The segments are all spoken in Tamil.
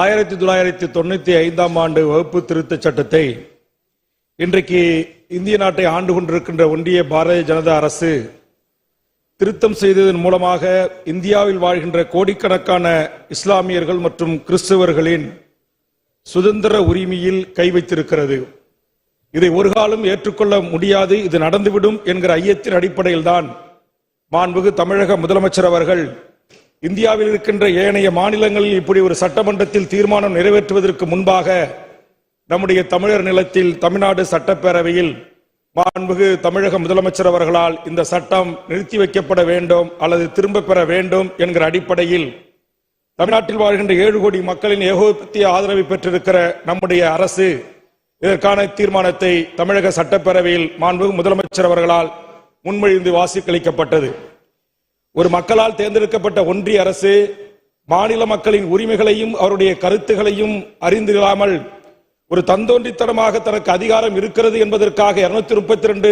ஆயிரத்தி தொள்ளாயிரத்தி தொண்ணூத்தி ஐந்தாம் ஆண்டு வகுப்பு திருத்தச் சட்டத்தை இன்றைக்கு இந்திய நாட்டை ஆண்டு கொண்டிருக்கின்ற ஒன்றிய பாரதிய ஜனதா அரசு திருத்தம் செய்ததன் மூலமாக இந்தியாவில் வாழ்கின்ற கோடிக்கணக்கான இஸ்லாமியர்கள் மற்றும் கிறிஸ்தவர்களின் சுதந்திர உரிமையில் கை வைத்திருக்கிறது. இதை ஒரு காலம் ஏற்றுக்கொள்ள முடியாது இது நடந்துவிடும் என்கிற ஐயத்தின் அடிப்படையில் தான் மாண்புகு தமிழக முதலமைச்சர் அவர்கள் இந்தியாவில் இருக்கின்ற ஏனைய மாநிலங்களில் இப்படி ஒரு சட்டமன்றத்தில் தீர்மானம் நிறைவேற்றுவதற்கு முன்பாக நம்முடைய தமிழர் நிலத்தில் தமிழ்நாடு சட்டப்பேரவையில் மாண்புகு தமிழக முதலமைச்சர் அவர்களால் இந்த சட்டம் நிறுத்தி வைக்கப்பட வேண்டும் அல்லது திரும்ப பெற வேண்டும் என்கிற அடிப்படையில் தமிழ்நாட்டில் வாழ்கின்ற ஏழு கோடி மக்களின் ஏகோபத்திய ஆதரவை பெற்றிருக்கிற நம்முடைய அரசு இதற்கான தீர்மானத்தை தமிழக சட்டப்பேரவையில் மாண்புகு முதலமைச்சர் அவர்களால் முன்மொழிந்து வாசிக்களிக்கப்பட்டது ஒரு மக்களால் தேர்ந்தெடுக்கப்பட்ட ஒன்றிய அரசு மாநில மக்களின் உரிமைகளையும் அவருடைய கருத்துகளையும் அறிந்திராமல் ஒரு தந்தோன்றித்தனமாக தனக்கு அதிகாரம் இருக்கிறது என்பதற்காக இருநூத்தி முப்பத்தி ரெண்டு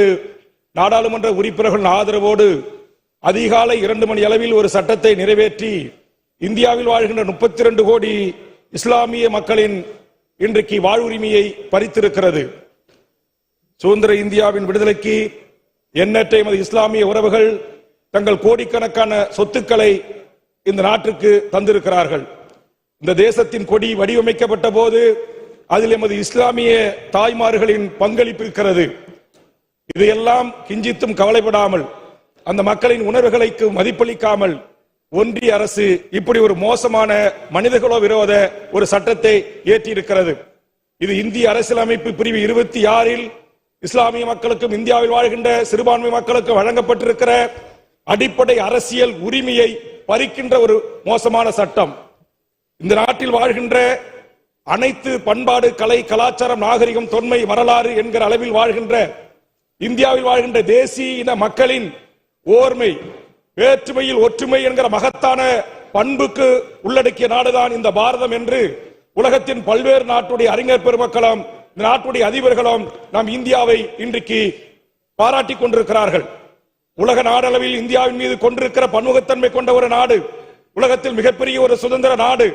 நாடாளுமன்ற உறுப்பினர்களின் ஆதரவோடு அதிகாலை இரண்டு மணி அளவில் ஒரு சட்டத்தை நிறைவேற்றி இந்தியாவில் வாழ்கின்ற முப்பத்தி இரண்டு கோடி இஸ்லாமிய மக்களின் இன்றைக்கு வாழ்வுரிமையை பறித்திருக்கிறது. சுதந்திர இந்தியாவின் விடுதலைக்கு எண்ணற்ற எமது இஸ்லாமிய உறவுகள் தங்கள் கோடிக்கணக்கான சொத்துக்களை இந்த நாட்டுக்கு தந்திருக்கிறார்கள். இந்த தேசத்தின் கொடி வடிவமைக்கப்பட்ட போது அதில் எமது இஸ்லாமிய தாய்மார்களின் பங்களிப்பு இருக்கிறது. இதையெல்லாம் கிஞ்சித்தும் கவலைப்படாமல் அந்த மக்களின் உணர்வுகளுக்கு மதிப்பளிக்காமல் ஒன்றிய அரசு இப்படி ஒரு மோசமான மனிதகுல விரோத ஒரு சட்டத்தை ஏற்றியிருக்கிறது. இது இந்திய அரசியலமைப்பு பிரிவு இருபத்தி ஆறில் இஸ்லாமிய மக்களுக்கும் இந்தியாவில் வாழ்கின்ற சிறுபான்மை மக்களுக்கும் வழங்கப்பட்டிருக்கிற அடிப்படை அரசியல் உரிமையை பறிக்கின்ற ஒரு மோசமான சட்டம். இந்த நாட்டில் வாழ்கின்ற அனைத்து பண்பாடு கலை கலாச்சாரம் நாகரிகம் தொன்மை வரலாறு என்கிற அளவில் வாழ்கின்ற இந்தியாவில் வாழ்கின்ற தேசிய இன மக்களின் ஓர்மை வேற்றுமையில் ஒற்றுமை என்கிற மகத்தான பண்புக்கு உள்ளடக்கிய நாடுதான் இந்த பாரதம் என்று உலகத்தின் பல்வேறு நாட்டுடைய அறிஞர் பெருமக்களும் இந்த நாட்டுடைய அதிபர்களும் நாம் இந்தியாவை இன்றைக்கு பாராட்டிக் கொண்டிருக்கிறார்கள். உலக நாடளவில் இந்தியாவின் மீது கொண்டிருக்கிற பன்முகத்தன்மை கொண்ட ஒரு நாடு உலகத்தில் மிகப்பெரிய ஒரு சுதந்திர நாடு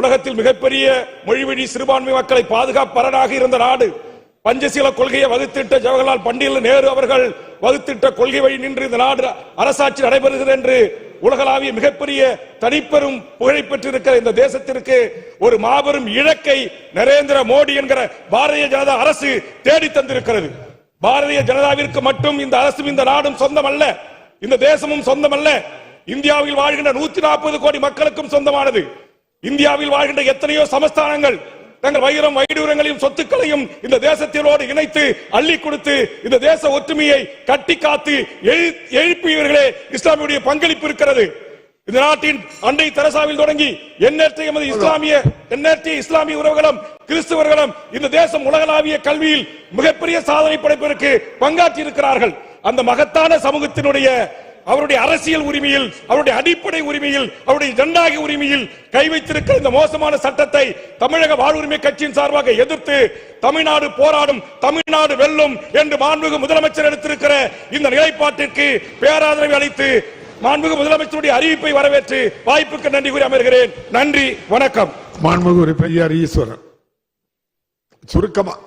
உலகத்தில் மிகப்பெரிய மொழிவழி சிறுபான்மை மக்களை பாதுகாப்பரனாக இருந்த நாடு பஞ்சசீல கொள்கையை வகுத்திட்ட ஜவஹர்லால் பண்டில் நேரு அவர்கள் வகுத்திட்ட கொள்கை வழி நின்று இந்த நாடு அரசாட்சி நடைபெறுகிறது என்று உலகளாவிய மிகப்பெரிய தனிப்பெரும் புகழை பெற்றிருக்கிற இந்த தேசத்திற்கு ஒரு மாபெரும் இலக்கை நரேந்திர மோடி என்கிற பாரதிய ஜனதா அரசு தேடி தந்திருக்கிறது. பாரதிய ஜனதாவிற்கு மட்டும் இந்த அரசும் இந்த நாடும் சொந்தம் அல்ல இந்த தேசமும் சொந்தம் அல்ல இந்தியாவில் வாழ்கின்ற நூத்தி நாற்பது கோடி மக்களுக்கும் சொந்தமானது. இந்தியாவில் வாழ்கின்ற எத்தனையோ சமஸ்தானங்கள் தங்கள் வைரம் வைடூரங்களையும் சொத்துக்களையும் இந்த தேசத்தினோடு இணைத்து அள்ளி கொடுத்து இந்த தேச ஒற்றுமையை கட்டி காத்து எழுப்பியவர்களே இஸ்லாமியுடைய பங்களிப்பு இருக்கிறது. இந்த நாட்டின் அண்டை தெரசாவில் தொடங்கி எண்ணற்ற எமது இஸ்லாமிய எண்ணற்ற இஸ்லாமிய உறவுகளும் கிறிஸ்தவர்களும் இந்த தேசம் உலகளாவிய கல்வியில் மிகப்பெரிய சாதனை படைப்பதற்கு பங்காற்றி இருக்கிறார்கள் அந்த மகத்தான சமூகத்தினுடைய அவருடைய அரசியல் உரிமையில் அவருடைய அடிப்படை உரிமையில் அவருடைய ஜனநாயக உரிமையில் கை வைத்திருக்கிற இந்த மோசமான சட்டத்தை தமிழக வாழ்வுரிமை கட்சியின் சார்பாக எதிர்த்து தமிழ்நாடு போராடும் தமிழ்நாடு வெல்லும் என்று மாண்புமிகு முதலமைச்சர் எடுத்திருக்கிற இந்த நிலைப்பாட்டிற்கு பேராதரவை அளித்து மாண்புமிகு முதலமைச்சருடைய அறிவிப்பை வரவேற்று வாய்ப்புக்கு நன்றி கூறி அமர்கிறேன். நன்றி வணக்கம். மாண்புமிகு உறுப்பினர் ஈஸ்வரன். சுருக்கமா.